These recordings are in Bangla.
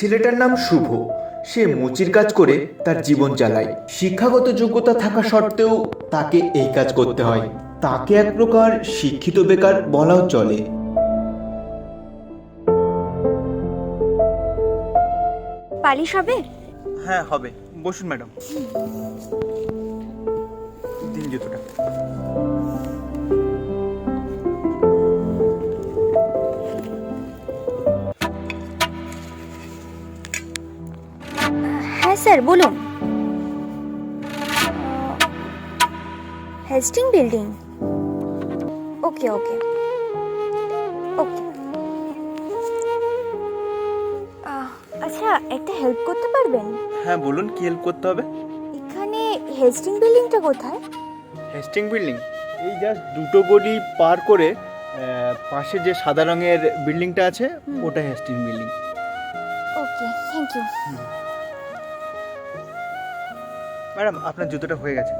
ছেলেটার নাম শুভ। সে মুচির কাজ করে তার জীবন চালায়। শিক্ষাগত যোগ্যতা থাকা সত্ত্বেও তাকে এই কাজ করতে হয়। তাকে এক প্রকার শিক্ষিত বেকার বলাও চলে। পালিশ হবে? হ্যাঁ হবে। বসুন ম্যাডাম। দিন জুতোটা। হ্যাঁ স্যার বলুন। Hastings building. Okay okay. Okay. আচ্ছা একটা হেল্প করতে পারবেন? হ্যাঁ বলুন কি হেল্প করতে হবে? এখানে হেস্টিং বিল্ডিংটা কোথায়? Hastings building? এই জাস্ট দুটো গলি পার করে পাশে যে সাদা রঙের বিল্ডিংটা আছে ওটা Hastings building. Okay thank you. Madam আপনার জুতোটা হয়ে গেছে।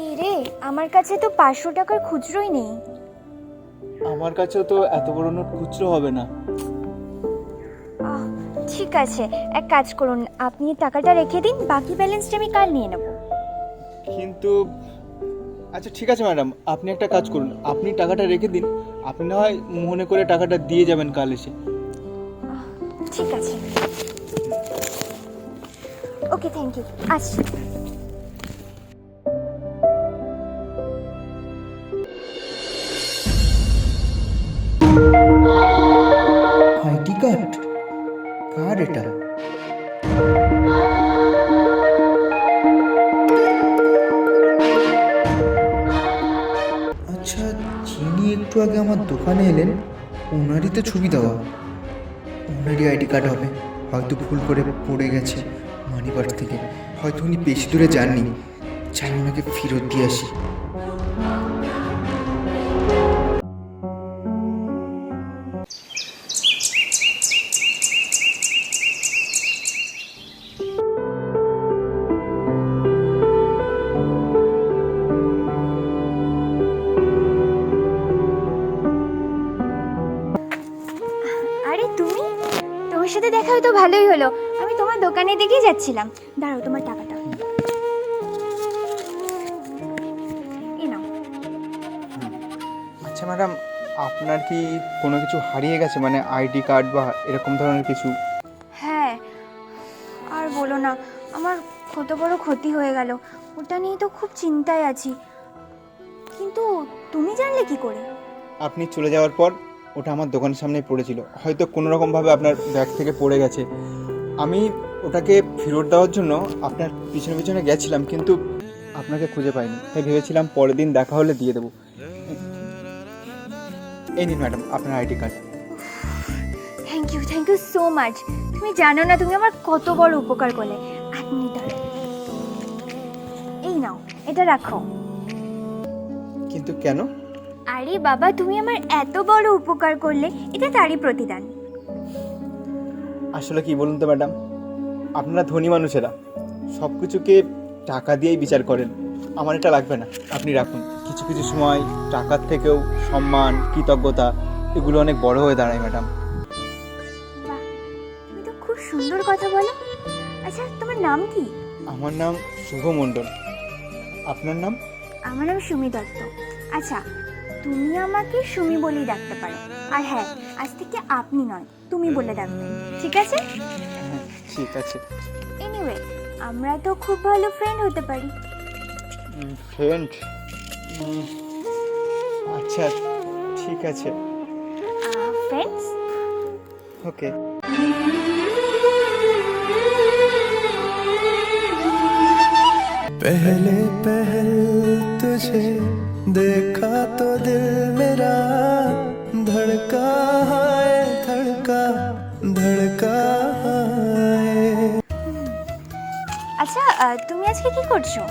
এই রে আমার কাছে তো পাঁচশো টাকার খুচরোই নেই। আমার কাছেও তো এত বড় নোট খুচরো হবে না। আহ, ঠিক আছে এক কাজ করুন আপনি টাকাটা রেখে দিন বাকি ব্যালেন্সটা আমি কাল নিয়ে নেব। কিন্তু আচ্ছা ঠিক আছে ম্যাডাম আপনি একটা কাজ করুন আপনি টাকাটা রেখে দিন আপনি না হয় মনে করে টাকাটা দিয়ে যাবেন কাল এসে। ঠিক আছে। ওকে থ্যাংক ইউ আসছি। আইডি কার্ড কার এটা? আচ্ছা যিনি একটু আগে আমার দোকানে এলেন, ওনারই তো ছবি দেওয়া। ওনারই আইডি কার্ড হবে। হয়তো ভুল করে পড়ে গেছে মানি পার্ট থেকে। হয়তো উনি বেশি দূরে যাননি। চাই ওনাকে ফেরত দিয়ে আসি। ভালোই হলো। আমি তোমার দোকানে দিকেই যাচ্ছিলাম। দাঁড়াও তোমার টাকাটা। এই নাও। আচ্ছা ম্যাডাম আপনার কি কোনো কিছু হারিয়ে গেছে? মানে আইডি কার্ড বা এরকম ধরনের কিছু? হ্যাঁ। আর বলো না আমার কত বড় ক্ষতি হয়ে গেল। ওটা নিয়ে তো খুব চিন্তায় আছি। কিন্তু তুমি জানলে কি করে? আপনি চলে যাওয়ার পর ওটা আমার দোকানের সামনেই পড়েছিল। হয়তো কোনো রকমভাবে আপনার ব্যাগ থেকে পড়ে গেছে। আমি ওটাকে ফেরত দেওয়ার জন্য আপনার পিছনে পিছনে গেছিলাম কিন্তু আপনাকে খুঁজে পাইনি। তাই ভেবেছিলাম পরের দিন দেখা হলে দিয়ে দেবো। এই নিন ম্যাডাম আপনার ID card. Thank you thank you so much তুমি জানো না তুমি আমার কত বড় উপকার করলে। এক মিনিট এই নাও এটা রাখো। কিন্তু কেন? আরে বাবা তুমি আমার এত বড় উপকার করলে এটা তারই প্রতিদান। আসলে কি বলুন তো ম্যাডাম? আপনারা ধনী মানুষেরা সব কিছুকে টাকা দিয়েই বিচার করেন। আমার এটা লাগবে না। আপনি রাখুন। কিছু কিছু সময় টাকার থেকেও সম্মান কৃতজ্ঞতা এগুলো অনেক বড় হয়ে দাঁড়ায় ম্যাডাম। তুমি তো খুব সুন্দর কথা বলো। আচ্ছা তোমার নাম কি? আমার নাম শুভ মণ্ডল। আপনার নাম? আমার নাম সুমি দত্ত। আচ্ছা তুমি আমাকে সুমি বলেই ডাকতে পারো আর হ্যাঁ আজ থেকে আপনি নয় তুমি বলে ডাকবে ঠিক আছে হ্যাঁ ঠিক আছে এনিওয়ে আমরা তো খুব ভালো ফ্রেন্ড হতে পারি ফ্রেন্ড আচ্ছা ঠিক আছে ফ্রেন্ডস ওকে पहले पहल तुझे देखा तो दिल मेरा धड़का है धड़का धड़का है আচ্ছা আহ, তুমি আজকে কি করছো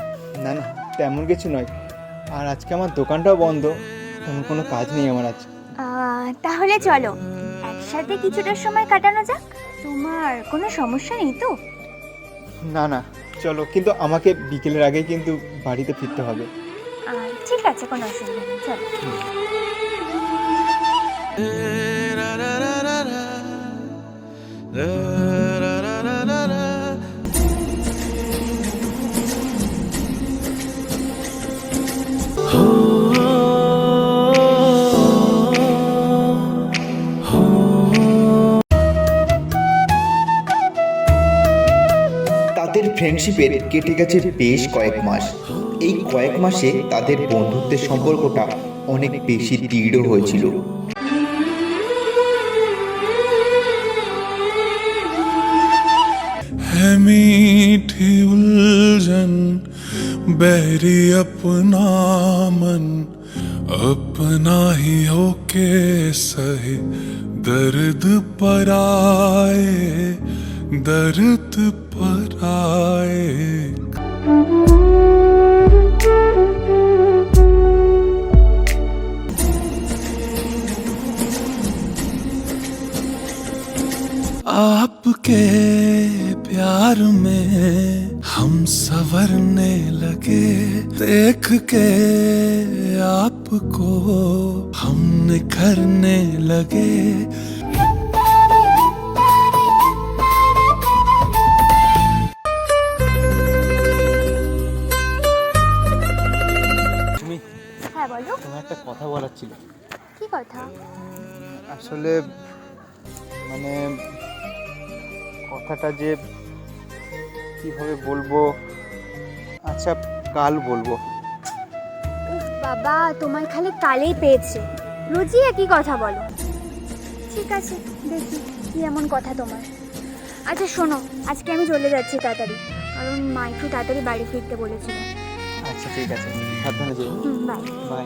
না না তেমন কিছু নয় আর আজকে আমার দোকানটাও বন্ধ তেমন কোনো কাজ নেই আমার আজ আহ, তাহলে চলো একসাথে কিছুটা সময় কাটানো যাক তোমার কোনো সমস্যা নেই তো না না চলো কিন্তু আমাকে বিকেলের আগেই কিন্তু বাড়িতে ফিরতে হবে আর ঠিক আছে কোনো অসুবিধা নেই তাদের ফ্রেন্ডশিপের কেটে গেছে বেশ কয়েক মাস। এই কয়েক মাসে তাদের বন্ধুত্বের সম্পর্কটা অনেক বেশি দৃঢ় হয়েছিল है मीठी उलझन बहरी अपना मन अपना ही होके सहे दर्द पर आए दर्द पर आए आपके प्यार में हम संवरने लगे देख के आपको हम निखरने लगे তুমি হ্যাঁ বলো তোমার একটা কথা বলার ছিল কি কথা আসলে মানে কথাটা যে কীভাবে বলব? আচ্ছা কাল বলব। বাবা তোমার খালি কালেই পেয়েছে। রোজই একই কথা বলো? ঠিক আছে দেখি কি এমন কথা তোমার। আচ্ছা শোনো আজকে আমি চলে যাচ্ছি তাড়াতাড়ি। কারণ মা একটু তাড়াতাড়ি বাড়ি ফিরতে বলেছিল। আচ্ছা ঠিক আছে। সাবধানে যেও। বাই বাই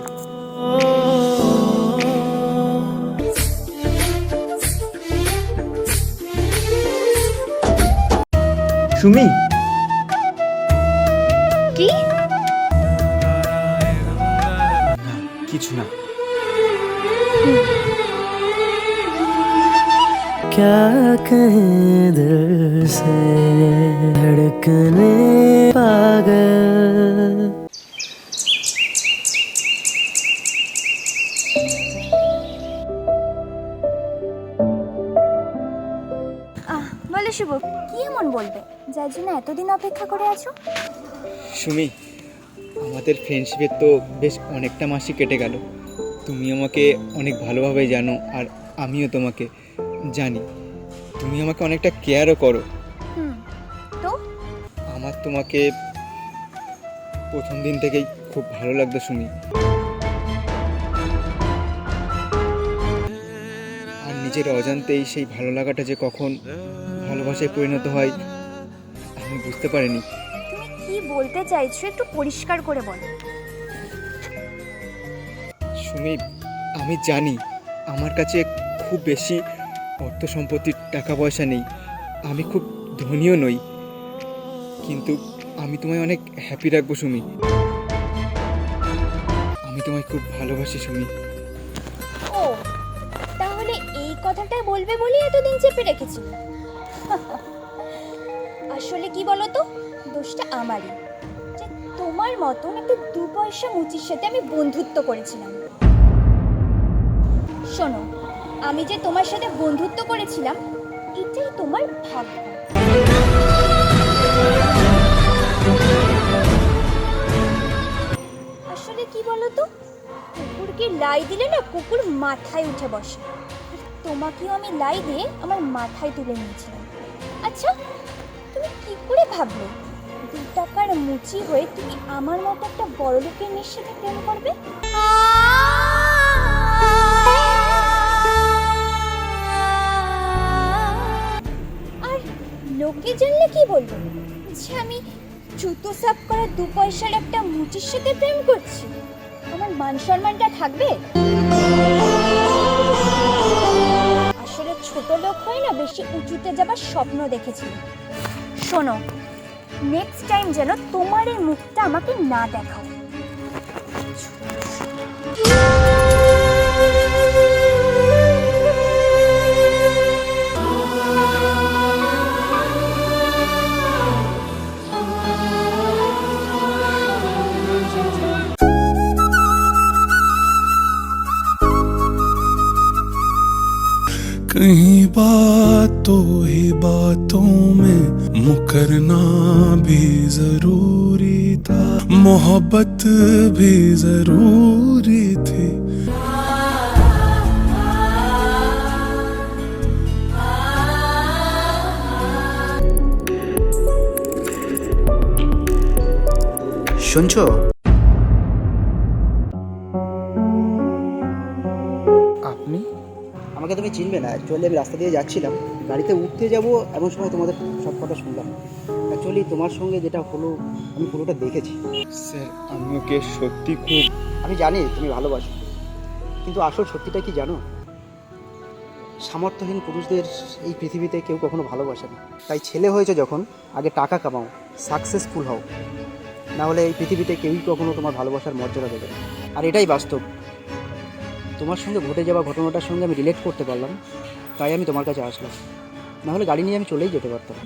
সুমি কি কিছু না क्या कहें दिल से धड़कने पागल বলবে। যার জন্য এতদিন অপেক্ষা করে আছো? সুমি আমাদের ফ্রেন্ডশিপের তো বেশ অনেকটা মাসই কেটে গেল। তুমি আমাকে অনেক ভালোভাবে জানো আর আমিও তোমাকে জানি। তুমি আমাকে অনেকটা কেয়ারও করো। তো? আমার তোমাকে প্রথম দিন থেকেই খুব ভালো লাগতো শুনি আর নিজের অজান্তেই সেই ভালো লাগাটা যে কখন ভালোবাসায় পরিণত হয় আমি বুঝতে পারিনি। তুমি কি বলতে চাইছো একটু পরিষ্কার করে বলো। সুমি আমি জানি আমার কাছে খুব বেশি অর্থ সম্পত্তির টাকা পয়সা নেই। আমি খুব ধনীও নই। কিন্তু আমি তোমায় অনেক হ্যাপি রাখব সুমি। আমি তোমায় খুব ভালোবাসি সুমি। ও তাহলে এই কথাটা বলবে বলে এতদিন চেপে রেখেছি আসলে কি বলো তো দোষটা আমারই। যে তোমার মতন একটা দু পয়সা মুচির সাথে আমি বন্ধুত্ব করেছিলাম। শোনো, আমি যে তোমার সাথে বন্ধুত্ব করেছিলাম, এটাই তোমার ভাগ্য। আসলে কি বলো তো কুকুরকে লাই দিলে না কুকুর মাথায় উঠে বসে। তোমাকেও আমি লাই দিয়ে আমার মাথায় তুলে নিয়েছিলাম। আচ্ছা তুমি কি করে ভাবলে? দু টাকার মুচি হয়ে তুমি আমার মতো একটা বড় লোকের মেয়ের সাথে প্রেম করবে? আর লোকে জানলে কি বলব? যে আমি জুতো সাফ করা দু পয়সার একটা মুচির সাথে প্রেম করছি। আমার মান সম্মানটা থাকবে? আসলে ছোট লোক হয়ে না বেশি উঁচুতে যাবার স্বপ্ন দেখেছি। শোনো নেক্সট টাইম যেন তোমার এই মুখটা আমাকে না দেখাও। बातों ही बातों में मुकरना भी जरूरी था मोहब्बत भी जरूरी थी শুনছো চিনবে না অ্যাকচুয়ালি আমি রাস্তা দিয়ে যাচ্ছিলাম গাড়িতে উঠতে যাব এমন সময় তোমাদের সব কথা শুনলাম। অ্যাকচুয়ালি তোমার সঙ্গে যেটা হলো আমি পুরোটা দেখেছি। স্যার আমি ওকে সত্যি খুব আমি জানি তুমি ভালোবাসো কিন্তু আসল সত্যিটা কি জানো? সামর্থ্যহীন পুরুষদের এই পৃথিবীতে কেউ কখনো ভালোবাসে না। তাই ছেলে হয়েছে যখন আগে টাকা কামাও সাকসেসফুল হও। না হলে এই পৃথিবীতে কেউই কখনো তোমার ভালোবাসার মর্যাদা দেবে না। আর এটাই বাস্তব। তোমার সঙ্গে ঘটে যাওয়া ঘটনাটার সঙ্গে আমি রিলেট করতে পারলাম, তাই আমি তোমার কাছে আসলাম। না হলে গাড়ি নিয়ে আমি চলেই যেতে পারতাম।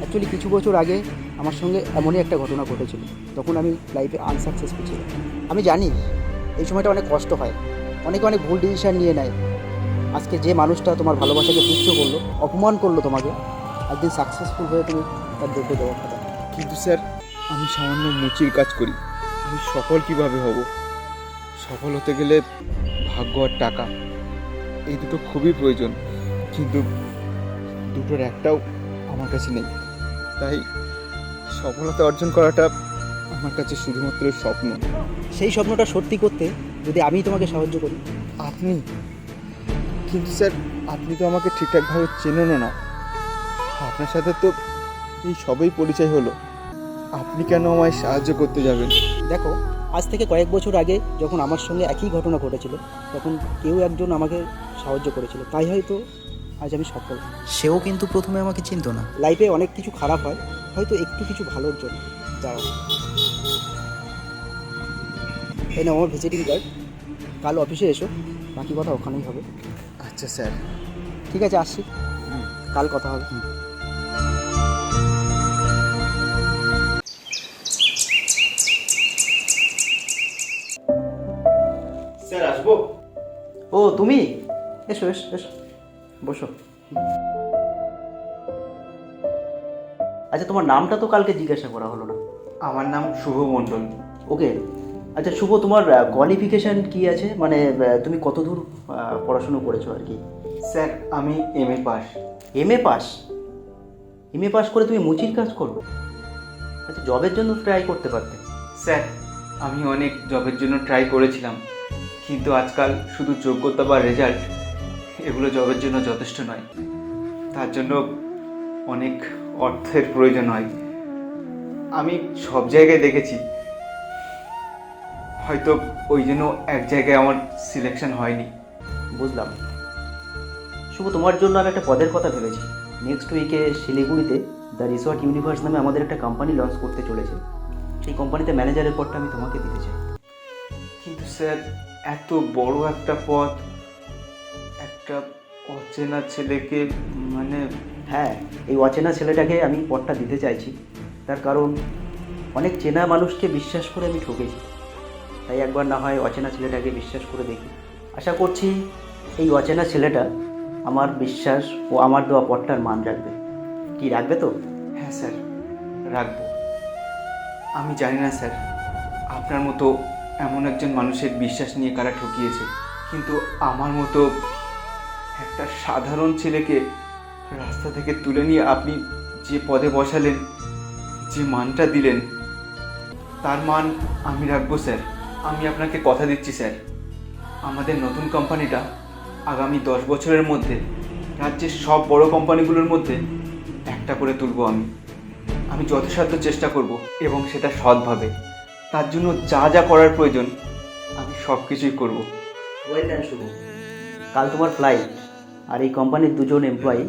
অ্যাকচুয়ালি কিছু বছর আগে আমার সঙ্গে এমনই একটা ঘটনা ঘটেছিল, তখন আমি লাইফে আনসাকসেসফুল ছিলাম। আমি জানি, এই সময়টা অনেক কষ্ট হয়, অনেকে অনেক ভুল ডিসিশন নিয়ে নেয়। আজকে যে মানুষটা তোমার ভালোবাসাকে তুচ্ছ করল, অপমান করল তোমাকে, একদিন সাকসেসফুল হয়ে তুমি তার দেখে দেওয়ার কথা কিন্তু স্যার, আমি সামান্য মুচির কাজ করি। আমি সফল কীভাবে হব? সফল হতে গেলে ভাগ্য আর টাকা। এই দুটো খুবই প্রয়োজন কিন্তু দুটোর একটাও আমার কাছে নেই। তাই সফলতা অর্জন করাটা আমার কাছে শুধুমাত্র স্বপ্ন। সেই স্বপ্নটা সত্যি করতে যদি আমি তোমাকে সাহায্য করি। আপনি? কিন্তু স্যার আপনি তো আমাকে ঠিকঠাকভাবে চেনেনও না। আপনার সাথে তো এই সবই পরিচয় হলো। আপনি কেন আমায় সাহায্য করতে যাবেন? দেখো আজ থেকে কয়েক বছর আগে যখন আমার সঙ্গে একই ঘটনা ঘটেছিল তখন কেউ একজন আমাকে সাহায্য করেছিল। তাই হয়তো আজ আমি সফল। সেও কিন্তু প্রথমে আমাকে চিনত না। লাইফে অনেক কিছু খারাপ হয় হয়তো একটু কিছু ভালোর জন্য। দাঁড়াও এই না আমার ভিজিটিং কার্ড কাল অফিসে এসো বাকি কথা ওখানেই হবে। আচ্ছা স্যার। ঠিক আছে আসছি। কাল কথা হবে। ও তুমি? এসো এসো এসো। বসো। আচ্ছা তোমার নামটা তো কালকে জিজ্ঞাসা করা হলো না। আমার নাম শুভ মণ্ডল। ওকে। আচ্ছা শুভ তোমার কোয়ালিফিকেশান কি আছে? মানে তুমি কত দূর পড়াশুনো করেছ আর কি? স্যার আমি M A pass. M A pass? M A pass করে তুমি মুচির কাজ করো? আচ্ছা জবের জন্য ট্রাই করতে পারতে। স্যার আমি অনেক জবের জন্য ট্রাই করেছিলাম। কিন্তু আজকাল শুধু যোগ্যতা বা রেজাল্ট এগুলো জবের জন্য যথেষ্ট নয়। তার জন্য অনেক অর্থের প্রয়োজন হয়। আমি সব জায়গায় দেখেছি। হয়তো ওই জন্য এক জায়গায় আমার সিলেকশন হয়নি। বুঝলাম। শুভ তোমার জন্য আমি একটা পদের কথা ভেবেছি। নেক্সট উইকে শিলিগুড়িতে দ্য রিসর্ট ইউনিভার্স নামে আমাদের একটা কোম্পানি লঞ্চ করতে চলেছে। সেই কোম্পানিতে ম্যানেজারের পদটা আমি তোমাকে দিতে চাই। কিন্তু স্যার এত বড় একটা পদ একটা অচেনা ছেলেকে মানে হ্যাঁ এই অচেনা ছেলেটাকে আমি পদটা দিতে চাইছি। তার কারণ অনেক চেনা মানুষকে বিশ্বাস করে আমি ঠকেছি। তাই একবার না হয় অচেনা ছেলেটাকে বিশ্বাস করে দেখি। আশা করছি এই অচেনা ছেলেটা আমার বিশ্বাস ও আমার দেওয়া পদটার মান রাখবে। কি রাখবে তো? হ্যাঁ স্যার রাখব। আমি জানি না স্যার আপনার মতো এমন একজন মানুষের বিশ্বাস নিয়ে কারা ঠকিয়েছে? কিন্তু আমার মতো একটা সাধারণ ছেলেকে রাস্তা থেকে তুলে নিয়ে আপনি যে পদে বসালেন, যে মানটা দিলেন, তার মান আমি রাখব, স্যার। আমি আপনাকে কথা দিচ্ছি, স্যার। আমাদের নতুন কোম্পানিটা আগামী দশ বছরের মধ্যে, রাজ্যের সব বড় কোম্পানিগুলোর মধ্যে একটা করে তুলব আমি। আমি যথাসাধ্য চেষ্টা করব এবং সেটা সৎভাবে। তার জন্য যা যা করার প্রয়োজন আমি সব কিছুই করব। Well done Shubho. কাল তোমার ফ্লাইট আর এই কোম্পানির দুজন এমপ্লয়ি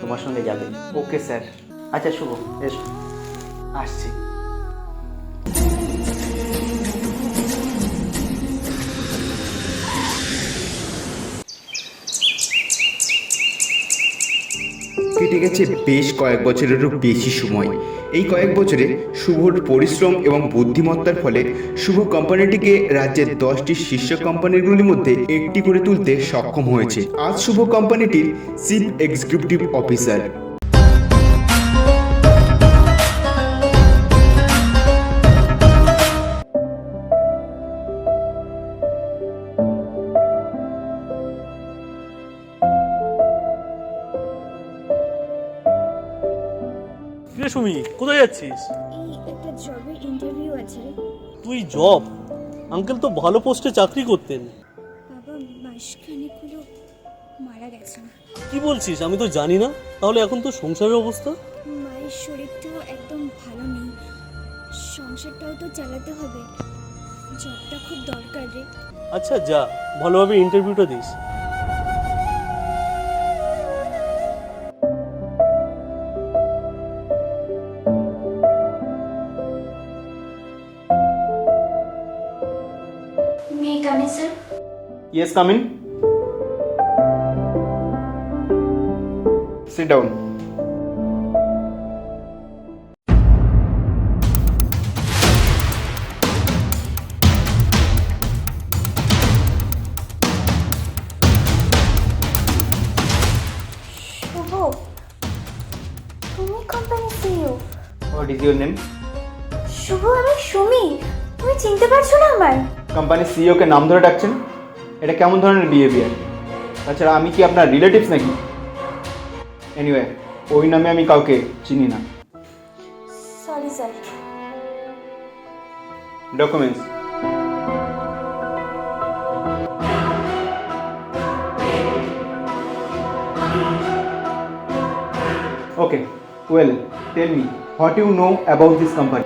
তোমার সঙ্গে যাবে। ওকে স্যার আচ্ছা শুভ এসো আসছি। কেটে গেছে বেশ কয়েক বছরেরও বেশি সময়। এই কয়েক বছরে শুভর পরিশ্রম এবং বুদ্ধিমত্তার ফলে শুভ কোম্পানিটিকে রাজ্যের দশটি শীর্ষ কোম্পানিগুলির মধ্যে একটি করে তুলতে সক্ষম হয়েছে। আজ শুভ কোম্পানিটির চিফ এক্সিকিউটিভ অফিসার সুমি কোথায় যাচ্ছিস? এই একটা জবের ইন্টারভিউ আছে। তুই জব আঙ্কেল তো ভালো পোস্টে চাকরি করতেন। বাবা মাসখানেক হলো মারা গেছেন কি বলছিস? আমি তো জানি না। তাহলে এখন তো সংসারের অবস্থা? মায়ের শরীরটাও একদম ভালো নেই। সংসারটাও তো চালাতে হবে। জবটা খুব দরকার রে। আচ্ছা যা। ভালোভাবে ইন্টারভিউটা দিস। Yes come in sit down Shubho. তুমি company CEO what is your name Shubho আমি সুমি। তুমি চিনতে পারছ না আমায়? কোম্পানির সিইওকে নাম ধরে ডাকছেন? এটা কেমন ধরনের বিহেভিয়ার তাছাড়া আমি কি আপনার রিলেটিভস নাকি? এনিওয়ে ওই নামে আমি কাউকে চিনি না। Sorry sir documents Okay, well, tell me, what you know about this company?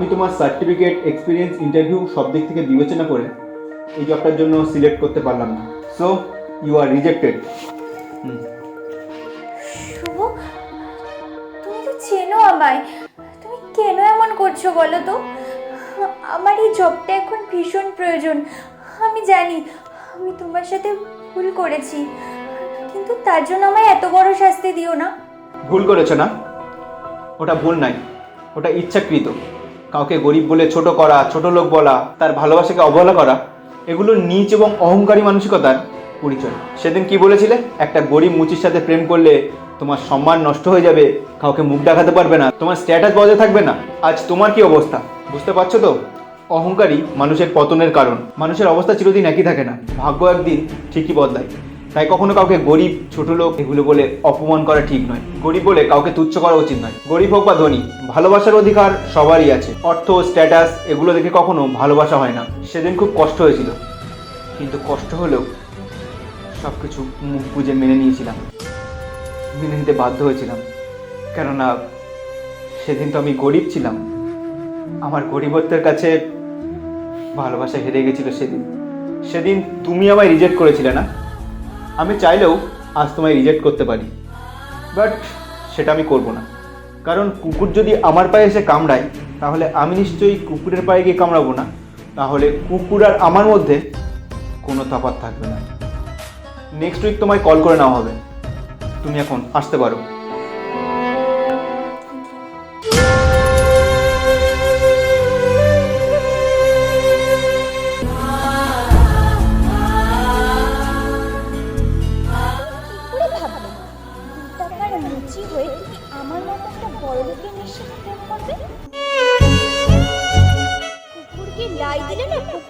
আমি তোমার সার্টিফিকেট এক্সপিরিয়েন্স ইন্টারভিউ সব দিক থেকে বিবেচনা করে এই জবটার জন্য সিলেক্ট করতে পারলাম না। So you are rejected Shubho তুমি তো চেনো আমায়। তুমি কেন এমন করছ বলো তো? আমার এই জবটা এখন ভীষণ প্রয়োজন। আমি জানি আমি তোমার সাথে ভুল করেছি। কিন্তু তার জন্য আমায় এত বড় শাস্তি দিও না। ভুল করেছ না? ওটা ভুল নাই ওটা ইচ্ছাকৃত। কাউকে গরিব বলে ছোট করা, ছোট লোক বলা, তার ভালোবাসাকে অবহেলা করা, এগুলো নিচ এবং অহংকারী মানসিকতার পরিচয়। সেদিন কি বলেছিলে? একটা গরিব মুচির সাথে প্রেম করলে তোমার সম্মান নষ্ট হয়ে যাবে, কাউকে মুখ দেখাতে পারবে না, তোমার স্ট্যাটাস বজায় থাকবে না। আজ তোমার কি অবস্থা? বুঝতে পারছ তো? অহংকারী মানুষের পতনের কারণ। মানুষের অবস্থা চিরদিন একই থাকে না। ভাগ্য একদিন ঠিকই বদলায়। তাই কখনো কাউকে গরিব, ছোট লোক এগুলো বলে অপমান করা ঠিক নয়। গরিব বলে কাউকে তুচ্ছ করা উচিত নয়। গরিব হোক বা ধনী, ভালোবাসার অধিকার সবারই আছে। অর্থ স্ট্যাটাস এগুলো দেখে কখনো ভালোবাসা হয় না। সেদিন খুব কষ্ট হয়েছিল। কিন্তু কষ্ট হলেও সব কিছু মুখ বুঝে মেনে নিয়েছিলাম। মেনে নিতে বাধ্য হয়েছিলাম। কেননা সেদিন তো আমি গরিব ছিলাম। আমার গরিবত্বের কাছে ভালোবাসা হেরে গেছিল সেদিন। সেদিন তুমি আমায় রিজেক্ট করেছিলে না? আমি চাইলেও আজ তোমায় রিজেক্ট করতে পারি। বাট সেটা আমি করব না। কারণ কুকুর যদি আমার পায়ে এসে কামড়ায়, তাহলে আমি নিশ্চয়ই কুকুরের পায়ে গিয়ে কামড়াবো না। তাহলে কুকুর আর আমার মধ্যে কোনো তফাৎ থাকবে না। নেক্সট উইক তোমায় কল করে নেওয়া হবে। তুমি এখন আসতে পারো।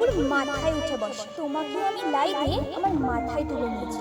দিলে মাথায় উঠে বসে। তোমাকে আমি লাই দিয়ে আমার মাথায় তুলে নিয়েছি।